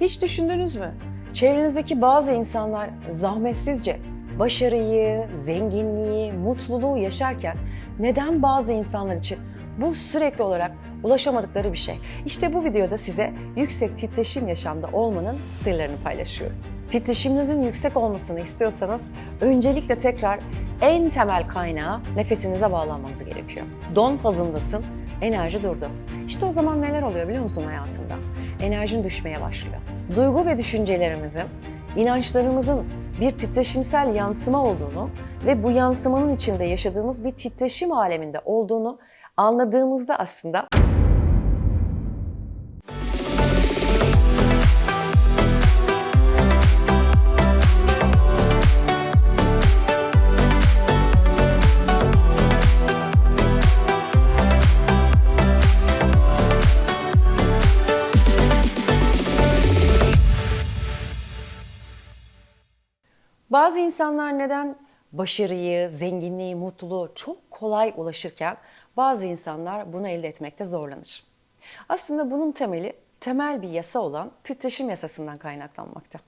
Hiç düşündünüz mü? Çevrenizdeki bazı insanlar zahmetsizce başarıyı, zenginliği, mutluluğu yaşarken neden bazı insanlar için bu sürekli olarak ulaşamadıkları bir şey? İşte bu videoda size yüksek titreşim yaşamda olmanın sırlarını paylaşıyorum. Titreşiminizin yüksek olmasını istiyorsanız öncelikle tekrar en temel kaynağı nefesinize bağlanmanız gerekiyor. Don fazındasın, enerji durdu. İşte o zaman neler oluyor biliyor musun hayatında? Enerjin düşmeye başlıyor. Duygu ve düşüncelerimizin, inançlarımızın bir titreşimsel yansıma olduğunu ve bu yansımanın içinde yaşadığımız bir titreşim aleminde olduğunu anladığımızda aslında Bazı insanlar neden başarıyı, zenginliği, mutluluğu çok kolay ulaşırken bazı insanlar bunu elde etmekte zorlanır. Aslında bunun temeli temel bir yasa olan titreşim yasasından kaynaklanmakta.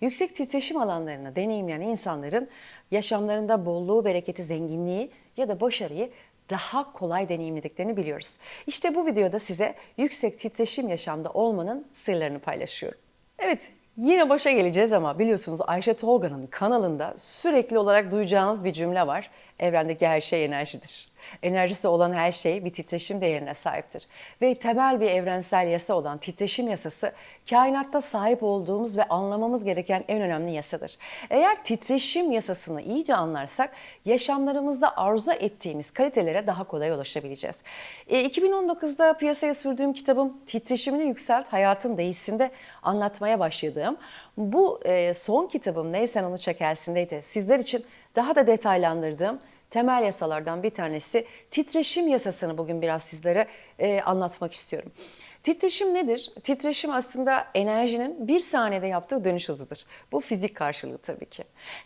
Yüksek titreşim alanlarını deneyimleyen insanların yaşamlarında bolluğu, bereketi, zenginliği ya da başarıyı daha kolay deneyimlediklerini biliyoruz. İşte bu videoda size yüksek titreşim yaşamda olmanın sırlarını paylaşıyorum. Evet, Yine başa geleceğiz ama biliyorsunuz Ayşe Tolga'nın kanalında sürekli olarak duyacağınız bir cümle var. Evrendeki her şey enerjidir. Enerjisi olan her şey bir titreşim değerine sahiptir. Ve temel bir evrensel yasa olan titreşim yasası kainatta sahip olduğumuz ve anlamamız gereken en önemli yasadır. Eğer titreşim yasasını iyice anlarsak yaşamlarımızda arzu ettiğimiz kalitelere daha kolay ulaşabileceğiz. E, 2019'da piyasaya sürdüğüm kitabım Titreşimini Yükselt Hayatın Değişsinde anlatmaya başladığım bu e, son kitabım Neysen Onu Çekersindeydi. Sizler için daha da detaylandırdığım temel yasalardan bir tanesi titreşim yasasını bugün biraz sizlere e, anlatmak istiyorum. Titreşim nedir? Titreşim aslında enerjinin bir saniyede yaptığı dönüş hızıdır. Bu fizik karşılığı tabii ki.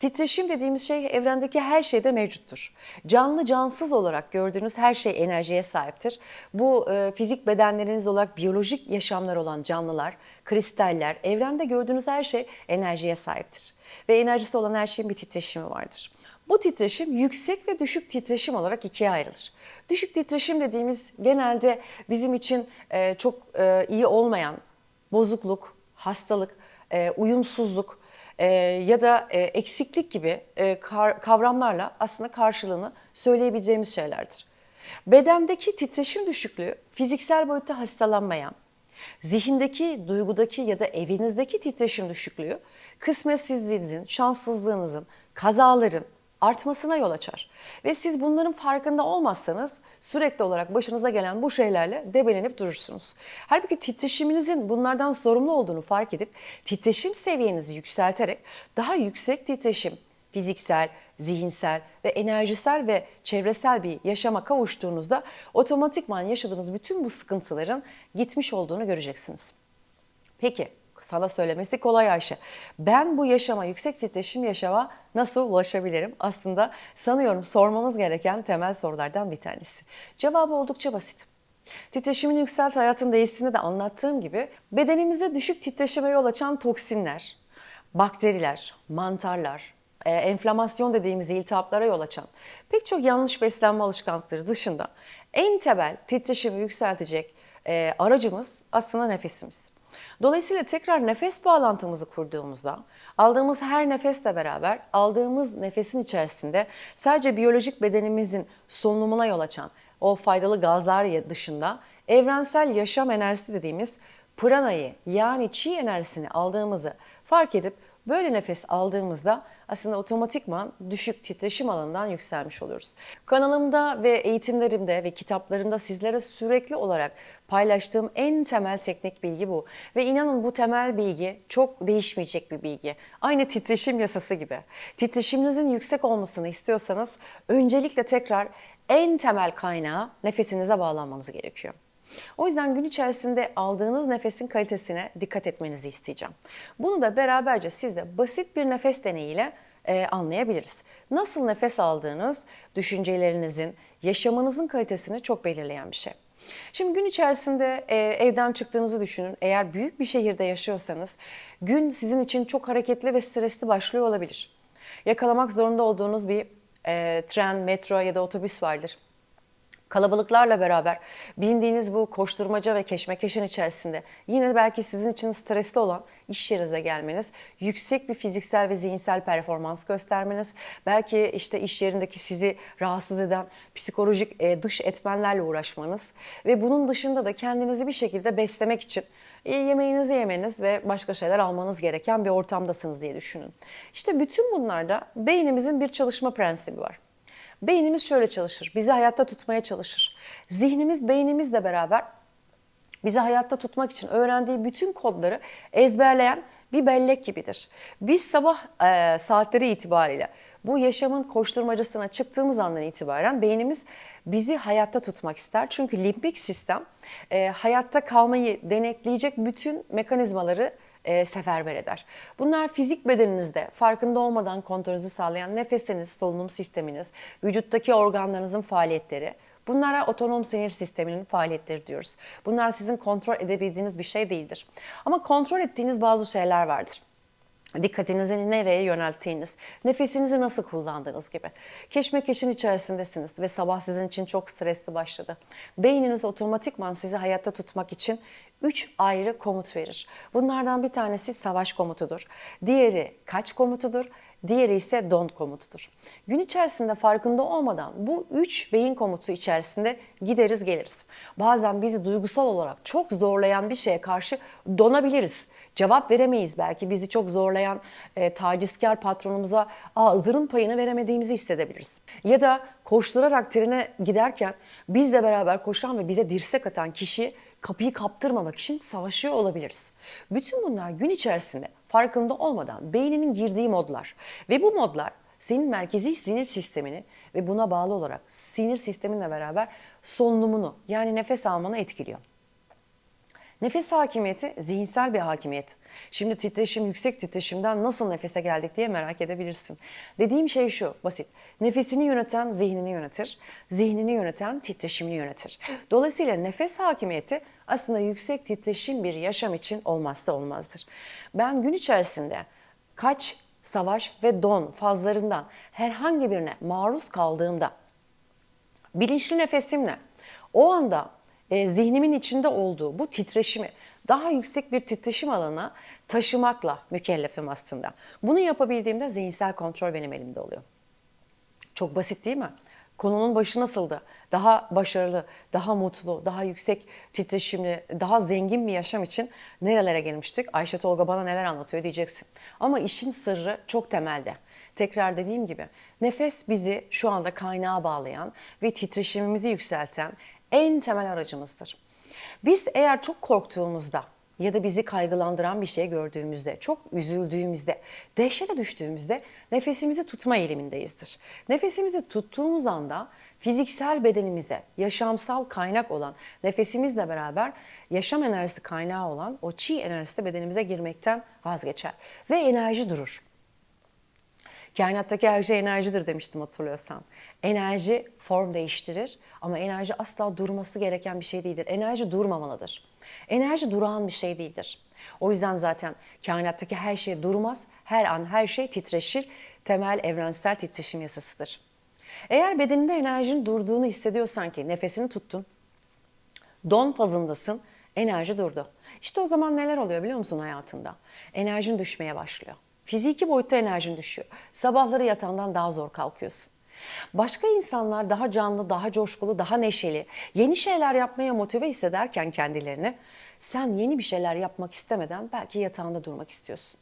Titreşim dediğimiz şey evrendeki her şeyde mevcuttur. Canlı cansız olarak gördüğünüz her şey enerjiye sahiptir. Bu e, fizik bedenleriniz olarak biyolojik yaşamlar olan canlılar, kristaller, evrende gördüğünüz her şey enerjiye sahiptir. Ve enerjisi olan her şeyin bir titreşimi vardır. Bu titreşim yüksek ve düşük titreşim olarak ikiye ayrılır. Düşük titreşim dediğimiz genelde bizim için e, çok e, iyi olmayan bozukluk, hastalık, e, uyumsuzluk ya da eksiklik gibi kavramlarla aslında karşılığını söyleyebileceğimiz şeylerdir. Bedendeki titreşim düşüklüğü fiziksel boyutta hastalanmayan, zihindeki, duygudaki ya da evinizdeki titreşim düşüklüğü kısmetsizliğinizin, şanssızlığınızın, kazaların, artmasına yol açar. Ve siz bunların farkında olmazsanız sürekli olarak başınıza gelen bu şeylerle debelenip durursunuz. Halbuki titreşiminizin bunlardan sorumlu olduğunu fark edip titreşim seviyenizi yükselterek daha yüksek titreşim, fiziksel, zihinsel ve enerjisel ve çevresel bir yaşama kavuştuğunuzda otomatikman yaşadığınız bütün bu sıkıntıların gitmiş olduğunu göreceksiniz. Peki sana söylemesi kolay Ayşe. Ben bu yaşama, yüksek titreşim yaşama nasıl ulaşabilirim? Aslında sanıyorum sormamız gereken temel sorulardan bir tanesi. Cevabı oldukça basit. Titreşimin yükselt hayatın değiştiğini de anlattığım gibi bedenimizde düşük titreşime yol açan toksinler, bakteriler, mantarlar, e, enflamasyon dediğimiz iltihaplara yol açan pek çok yanlış beslenme alışkanlıkları dışında en temel titreşimi yükseltecek e, aracımız aslında nefesimiz. Dolayısıyla tekrar nefes bağlantımızı kurduğumuzda aldığımız her nefesle beraber aldığımız nefesin içerisinde sadece biyolojik bedenimizin solunumuna yol açan o faydalı gazlar dışında evrensel yaşam enerjisi dediğimiz pranayı yani çi enerjisini aldığımızı fark edip Böyle nefes aldığımızda aslında otomatikman düşük titreşim alanından yükselmiş oluruz. Kanalımda ve eğitimlerimde ve kitaplarımda sizlere sürekli olarak paylaştığım en temel teknik bilgi bu. Ve inanın bu temel bilgi çok değişmeyecek bir bilgi. Aynı titreşim yasası gibi. Titreşiminizin yüksek olmasını istiyorsanız öncelikle tekrar en temel kaynağı nefesinize bağlanmanız gerekiyor. O yüzden gün içerisinde aldığınız nefesin kalitesine dikkat etmenizi isteyeceğim. Bunu da beraberce sizde basit bir nefes deneyiyle e, anlayabiliriz. Nasıl nefes aldığınız düşüncelerinizin, yaşamınızın kalitesini çok belirleyen bir şey. Şimdi gün içerisinde e, evden çıktığınızı düşünün. Eğer büyük bir şehirde yaşıyorsanız gün sizin için çok hareketli ve stresli başlıyor olabilir. Yakalamak zorunda olduğunuz bir e, tren, metro ya da otobüs vardır. Kalabalıklarla beraber bindiğiniz bu koşturmaca ve keşmekeşin içerisinde yine belki sizin için stresli olan iş yerinize gelmeniz, yüksek bir fiziksel ve zihinsel performans göstermeniz, belki işte iş yerindeki sizi rahatsız eden psikolojik e, dış etmenlerle uğraşmanız ve bunun dışında da kendinizi bir şekilde beslemek için e, yemeğinizi yemeniz ve başka şeyler almanız gereken bir ortamdasınız diye düşünün. İşte bütün bunlarda beynimizin bir çalışma prensibi var. Beynimiz şöyle çalışır. Bizi hayatta tutmaya çalışır. Zihnimiz beynimizle beraber bizi hayatta tutmak için öğrendiği bütün kodları ezberleyen bir bellek gibidir. Biz sabah e, saatleri itibariyle bu yaşamın koşturmacasına çıktığımız andan itibaren beynimiz bizi hayatta tutmak ister. Çünkü limbik sistem e, hayatta kalmayı denetleyecek bütün mekanizmaları e, seferber eder. Bunlar fizik bedeninizde farkında olmadan kontrolünüzü sağlayan nefesiniz, solunum sisteminiz, vücuttaki organlarınızın faaliyetleri, Bunlara otonom sinir sisteminin faaliyetleri diyoruz. Bunlar sizin kontrol edebildiğiniz bir şey değildir. Ama kontrol ettiğiniz bazı şeyler vardır. Dikkatinizi nereye yönelttiğiniz, nefesinizi nasıl kullandığınız gibi. Keşmekeşin içerisindesiniz ve sabah sizin için çok stresli başladı. Beyniniz otomatikman sizi hayatta tutmak için üç ayrı komut verir. Bunlardan bir tanesi savaş komutudur. Diğeri kaç komutudur. Diğeri ise don komutudur. Gün içerisinde farkında olmadan bu üç beyin komutu içerisinde gideriz geliriz. Bazen bizi duygusal olarak çok zorlayan bir şeye karşı donabiliriz cevap veremeyiz. Belki bizi çok zorlayan e, tacizkar patronumuza Aa, zırın payını veremediğimizi hissedebiliriz. Ya da koşturarak trene giderken bizle beraber koşan ve bize dirsek atan kişi kapıyı kaptırmamak için savaşıyor olabiliriz. Bütün bunlar gün içerisinde farkında olmadan beyninin girdiği modlar ve bu modlar senin merkezi sinir sistemini ve buna bağlı olarak sinir sisteminle beraber solunumunu yani nefes almanı etkiliyor. Nefes hakimiyeti zihinsel bir hakimiyet. Şimdi titreşim, yüksek titreşimden nasıl nefese geldik diye merak edebilirsin. Dediğim şey şu, basit. Nefesini yöneten zihnini yönetir, zihnini yöneten titreşimini yönetir. Dolayısıyla nefes hakimiyeti aslında yüksek titreşim bir yaşam için olmazsa olmazdır. Ben gün içerisinde kaç savaş ve don fazlarından herhangi birine maruz kaldığımda bilinçli nefesimle o anda e, zihnimin içinde olduğu bu titreşimi daha yüksek bir titreşim alanına taşımakla mükellefim aslında. Bunu yapabildiğimde zihinsel kontrol benim elimde oluyor. Çok basit değil mi? Konunun başı nasıldı? Daha başarılı, daha mutlu, daha yüksek titreşimli, daha zengin bir yaşam için nerelere gelmiştik? Ayşe Tolga bana neler anlatıyor diyeceksin. Ama işin sırrı çok temelde. Tekrar dediğim gibi nefes bizi şu anda kaynağa bağlayan ve titreşimimizi yükselten en temel aracımızdır. Biz eğer çok korktuğumuzda ya da bizi kaygılandıran bir şey gördüğümüzde, çok üzüldüğümüzde, dehşete düştüğümüzde nefesimizi tutma eğilimindeyizdir. Nefesimizi tuttuğumuz anda fiziksel bedenimize yaşamsal kaynak olan nefesimizle beraber yaşam enerjisi kaynağı olan o çi enerjisi de bedenimize girmekten vazgeçer ve enerji durur. Kainattaki her şey enerjidir demiştim hatırlıyorsan. Enerji form değiştirir ama enerji asla durması gereken bir şey değildir. Enerji durmamalıdır. Enerji durağan bir şey değildir. O yüzden zaten kainattaki her şey durmaz. Her an her şey titreşir. Temel evrensel titreşim yasasıdır. Eğer bedeninde enerjinin durduğunu hissediyorsan ki nefesini tuttun, don fazındasın, enerji durdu. İşte o zaman neler oluyor biliyor musun hayatında? Enerjin düşmeye başlıyor. Fiziki boyutta enerjin düşüyor. Sabahları yatağından daha zor kalkıyorsun. Başka insanlar daha canlı, daha coşkulu, daha neşeli, yeni şeyler yapmaya motive hissederken kendilerini sen yeni bir şeyler yapmak istemeden belki yatağında durmak istiyorsun.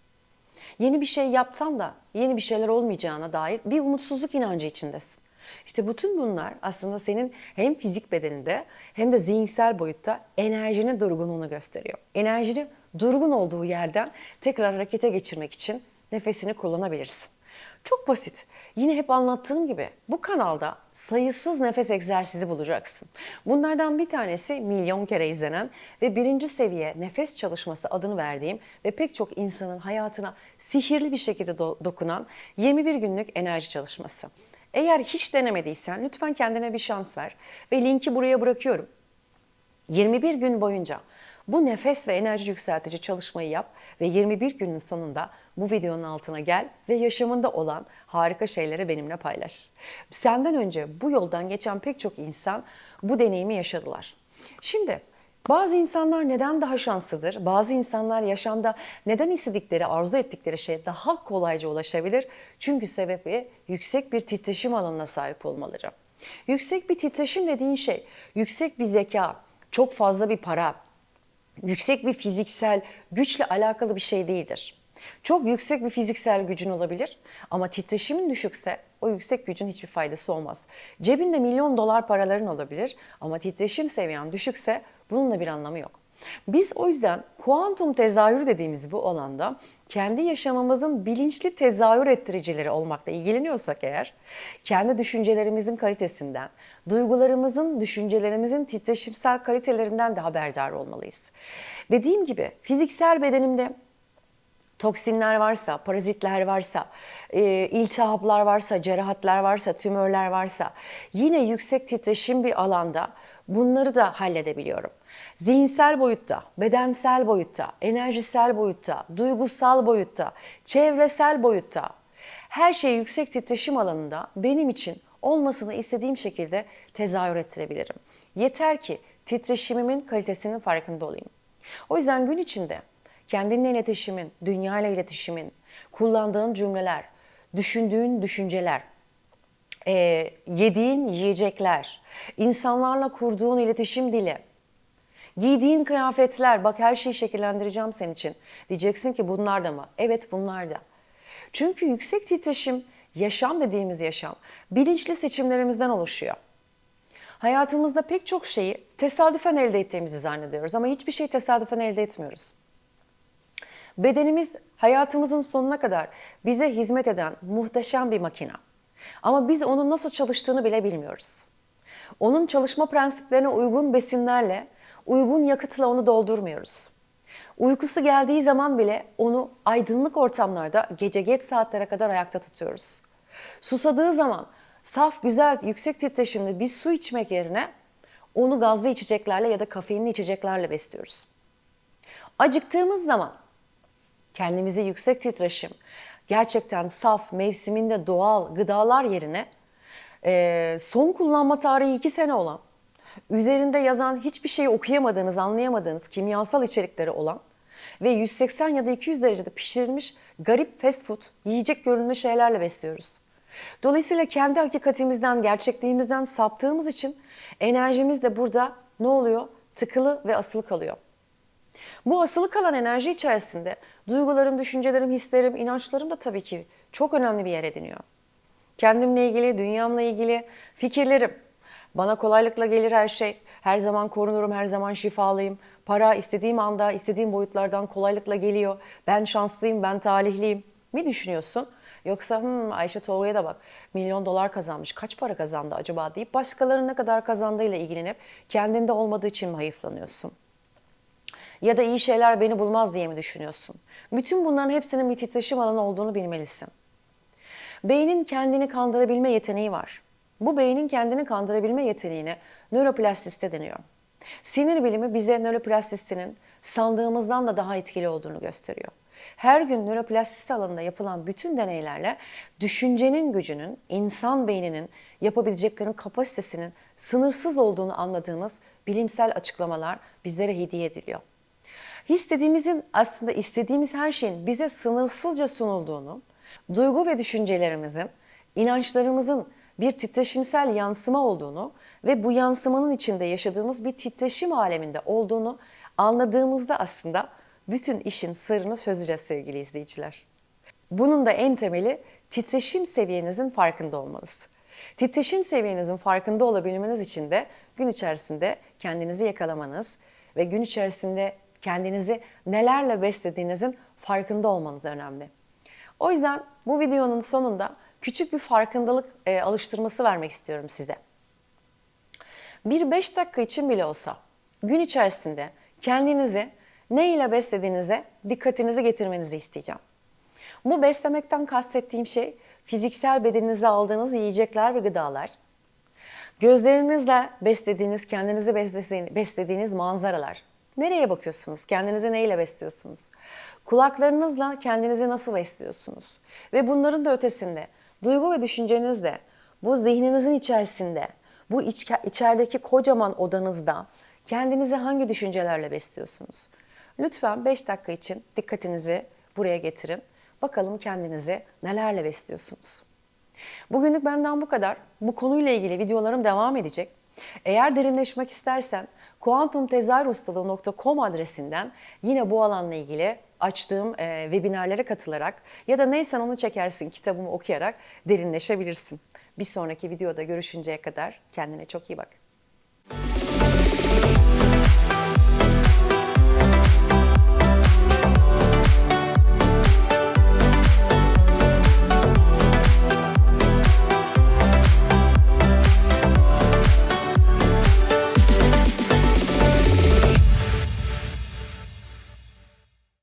Yeni bir şey yapsan da yeni bir şeyler olmayacağına dair bir umutsuzluk inancı içindesin. İşte bütün bunlar aslında senin hem fizik bedeninde hem de zihinsel boyutta enerjinin durgunluğunu gösteriyor. Enerjinin durgun olduğu yerden tekrar harekete geçirmek için nefesini kullanabilirsin. Çok basit. Yine hep anlattığım gibi bu kanalda sayısız nefes egzersizi bulacaksın. Bunlardan bir tanesi milyon kere izlenen ve birinci seviye nefes çalışması adını verdiğim ve pek çok insanın hayatına sihirli bir şekilde do- dokunan 21 günlük enerji çalışması. Eğer hiç denemediysen lütfen kendine bir şans ver ve linki buraya bırakıyorum. 21 gün boyunca bu nefes ve enerji yükseltici çalışmayı yap ve 21 günün sonunda bu videonun altına gel ve yaşamında olan harika şeyleri benimle paylaş. Senden önce bu yoldan geçen pek çok insan bu deneyimi yaşadılar. Şimdi bazı insanlar neden daha şanslıdır? Bazı insanlar yaşamda neden istedikleri, arzu ettikleri şeye daha kolayca ulaşabilir? Çünkü sebebi yüksek bir titreşim alanına sahip olmaları. Yüksek bir titreşim dediğin şey, yüksek bir zeka, çok fazla bir para, yüksek bir fiziksel güçle alakalı bir şey değildir. Çok yüksek bir fiziksel gücün olabilir ama titreşimin düşükse o yüksek gücün hiçbir faydası olmaz. Cebinde milyon dolar paraların olabilir ama titreşim seviyen düşükse bunun da bir anlamı yok. Biz o yüzden kuantum tezahürü dediğimiz bu alanda kendi yaşamımızın bilinçli tezahür ettiricileri olmakla ilgileniyorsak eğer, kendi düşüncelerimizin kalitesinden, duygularımızın, düşüncelerimizin titreşimsel kalitelerinden de haberdar olmalıyız. Dediğim gibi fiziksel bedenimde toksinler varsa, parazitler varsa, e, iltihaplar varsa, cerahatler varsa, tümörler varsa yine yüksek titreşim bir alanda bunları da halledebiliyorum. Zihinsel boyutta, bedensel boyutta, enerjisel boyutta, duygusal boyutta, çevresel boyutta her şeyi yüksek titreşim alanında benim için olmasını istediğim şekilde tezahür ettirebilirim. Yeter ki titreşimimin kalitesinin farkında olayım. O yüzden gün içinde kendinle iletişimin, dünyayla iletişimin, kullandığın cümleler, düşündüğün düşünceler, e, yediğin yiyecekler, insanlarla kurduğun iletişim dili, giydiğin kıyafetler, bak her şeyi şekillendireceğim senin için. Diyeceksin ki bunlar da mı? Evet bunlar da. Çünkü yüksek titreşim, yaşam dediğimiz yaşam, bilinçli seçimlerimizden oluşuyor. Hayatımızda pek çok şeyi tesadüfen elde ettiğimizi zannediyoruz ama hiçbir şeyi tesadüfen elde etmiyoruz. Bedenimiz hayatımızın sonuna kadar bize hizmet eden muhteşem bir makina. Ama biz onun nasıl çalıştığını bile bilmiyoruz. Onun çalışma prensiplerine uygun besinlerle, uygun yakıtla onu doldurmuyoruz. Uykusu geldiği zaman bile onu aydınlık ortamlarda gece geç saatlere kadar ayakta tutuyoruz. Susadığı zaman saf, güzel, yüksek titreşimli bir su içmek yerine onu gazlı içeceklerle ya da kafeinli içeceklerle besliyoruz. Acıktığımız zaman kendimizi yüksek titreşim, gerçekten saf, mevsiminde doğal gıdalar yerine son kullanma tarihi 2 sene olan, üzerinde yazan hiçbir şeyi okuyamadığınız, anlayamadığınız kimyasal içerikleri olan ve 180 ya da 200 derecede pişirilmiş garip fast food, yiyecek görünme şeylerle besliyoruz. Dolayısıyla kendi hakikatimizden, gerçekliğimizden saptığımız için enerjimiz de burada ne oluyor? Tıkılı ve asılı kalıyor. Bu asılı kalan enerji içerisinde duygularım, düşüncelerim, hislerim, inançlarım da tabii ki çok önemli bir yer ediniyor. Kendimle ilgili, dünyamla ilgili fikirlerim. Bana kolaylıkla gelir her şey. Her zaman korunurum, her zaman şifalıyım. Para istediğim anda, istediğim boyutlardan kolaylıkla geliyor. Ben şanslıyım, ben talihliyim mi düşünüyorsun? Yoksa hmm, Ayşe Tolga'ya da bak milyon dolar kazanmış kaç para kazandı acaba deyip başkalarının ne kadar kazandığıyla ilgilenip kendinde olmadığı için mi hayıflanıyorsun? Ya da iyi şeyler beni bulmaz diye mi düşünüyorsun? Bütün bunların hepsinin bir titreşim alanı olduğunu bilmelisin. Beynin kendini kandırabilme yeteneği var. Bu beynin kendini kandırabilme yeteneğine nöroplastisite deniyor. Sinir bilimi bize nöroplastistinin sandığımızdan da daha etkili olduğunu gösteriyor. Her gün nöroplastisite alanında yapılan bütün deneylerle düşüncenin gücünün, insan beyninin yapabileceklerinin kapasitesinin sınırsız olduğunu anladığımız bilimsel açıklamalar bizlere hediye ediliyor. Hissediğimizin aslında istediğimiz her şeyin bize sınırsızca sunulduğunu, duygu ve düşüncelerimizin, inançlarımızın bir titreşimsel yansıma olduğunu ve bu yansımanın içinde yaşadığımız bir titreşim aleminde olduğunu anladığımızda aslında bütün işin sırrını çözeceğiz sevgili izleyiciler. Bunun da en temeli titreşim seviyenizin farkında olmanız. Titreşim seviyenizin farkında olabilmeniz için de gün içerisinde kendinizi yakalamanız ve gün içerisinde kendinizi nelerle beslediğinizin farkında olmanız önemli. O yüzden bu videonun sonunda küçük bir farkındalık e, alıştırması vermek istiyorum size. Bir 5 dakika için bile olsa gün içerisinde kendinizi ne ile beslediğinize dikkatinizi getirmenizi isteyeceğim. Bu beslemekten kastettiğim şey fiziksel bedeninize aldığınız yiyecekler ve gıdalar. Gözlerinizle beslediğiniz, kendinizi beslediğiniz, manzaralar. Nereye bakıyorsunuz? Kendinizi neyle besliyorsunuz? Kulaklarınızla kendinizi nasıl besliyorsunuz? Ve bunların da ötesinde duygu ve düşüncenizle bu zihninizin içerisinde, bu iç, içerideki kocaman odanızda kendinizi hangi düşüncelerle besliyorsunuz? Lütfen 5 dakika için dikkatinizi buraya getirin. Bakalım kendinizi nelerle besliyorsunuz? Bugünlük benden bu kadar. Bu konuyla ilgili videolarım devam edecek. Eğer derinleşmek istersen kuantumtezahürustuluğu.com adresinden yine bu alanla ilgili açtığım e, webinarlara katılarak ya da neysen onu çekersin kitabımı okuyarak derinleşebilirsin. Bir sonraki videoda görüşünceye kadar kendine çok iyi bak.